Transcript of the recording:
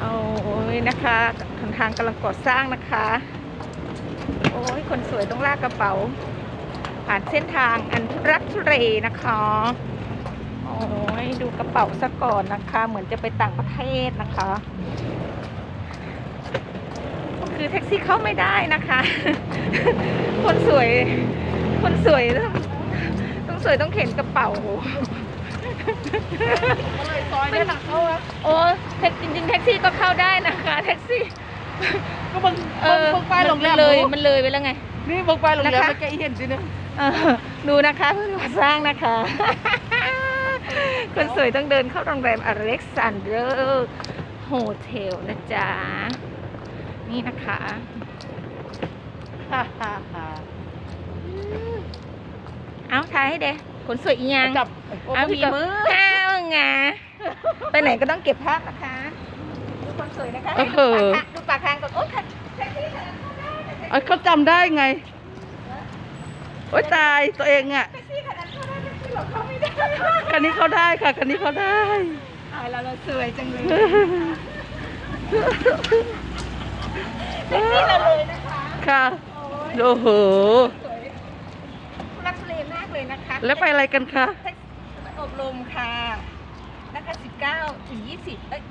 โอ้ยนะคะทางทางกำลังก่อสร้างนะคะ โอ้ยคนสวยต้องลากกระเป๋า ผ่านเส้นทางอันทุรักทุเรนะคะโอ้ยดูกระเป๋าซะก่อนนะคะ เหมือนจะไปต่างประเทศนะคะ คือแท็กซี่เข้าไม่ได้นะคะ คนสวย คนสวยต้องต้องสวยต้องเข็นกระเป๋า ซอยเนี่ยหลักเขาอะโอ้แท็กจริงๆแท็กซี่ก็เข้าได้นะคะแท็กซี่ก็บังเออบังไปโรงแรมมันเลยหนูมันเลยไปแล้วไง นี่บังไปโรงแรมนะคะแล้วแกเห็นสิเนี่ยเออดูนะคะเพื่อก่อสร้างนะคะ คนสวยต้องเดินเข้าโรงแรมอเล็กซานเดอร์โฮเทลนะจ๊ะ นี่นะคะฮ่าฮ่าฮ่าเอาทายให้เด้คนสวยอีหยังจับเอามีมือข้าวไง ไปไหนก็ต้องเก็บภาพนะคะ ดูคนสวยนะคะให้ดูปากทางดูปากทางก่อนโอ๊ยแท็กซี่ค่ะเอ้ยเขาจำได้ไง โอ๊ยตายตัวเองอะแท็กซี่ค่ะนั้นเข้าได้แท็กซี่หรอกเข้าไม่ได้คันนี้เขาได้ค่ะคันนี้เขาได้ตายแล้วเราสวยจังเลยแท็กซี่เราเลยนะคะค่ะโอ้ยโอ้โหสวยทุรักทุเลมากเลยนะคะ แล้วไปอะไรกันคะแท็กซี่อบรมค่ะนะคะ19 ถึง 20 เอ้ย